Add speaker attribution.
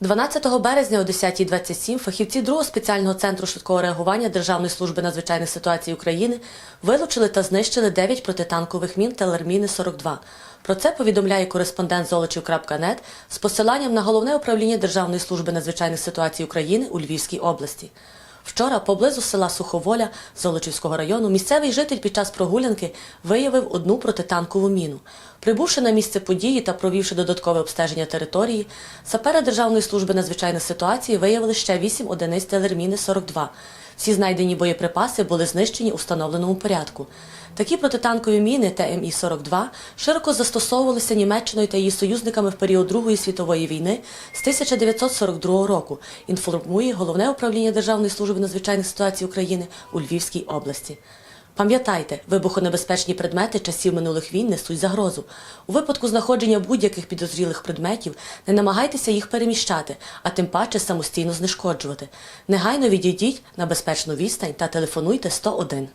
Speaker 1: 12 березня о 10.27 фахівці другого спеціального центру швидкого реагування Державної служби надзвичайних ситуацій України вилучили та знищили 9 протитанкових мін телерміни 42. Про це повідомляє кореспондент золочів.нет з посиланням на головне управління Державної служби надзвичайних ситуацій України у Львівській області. Вчора поблизу села Суховоля Золочівського району місцевий житель під час прогулянки виявив одну протитанкову міну. Прибувши на місце події та провівши додаткове обстеження території, сапери Державної служби надзвичайних ситуацій виявили ще 8 одиниць телерміни 42. Всі знайдені боєприпаси були знищені у встановленому порядку. Такі протитанкові міни ТМІ-42 широко застосовувалися Німеччиною та її союзниками в період Другої світової війни з 1942 року, інформує Головне управління Державної служби надзвичайних ситуацій України у Львівській області. Пам'ятайте, вибухонебезпечні предмети часів минулих війн несуть загрозу. У випадку знаходження будь-яких підозрілих предметів не намагайтеся їх переміщати, а тим паче самостійно знешкоджувати. Негайно відійдіть на безпечну відстань та телефонуйте 101.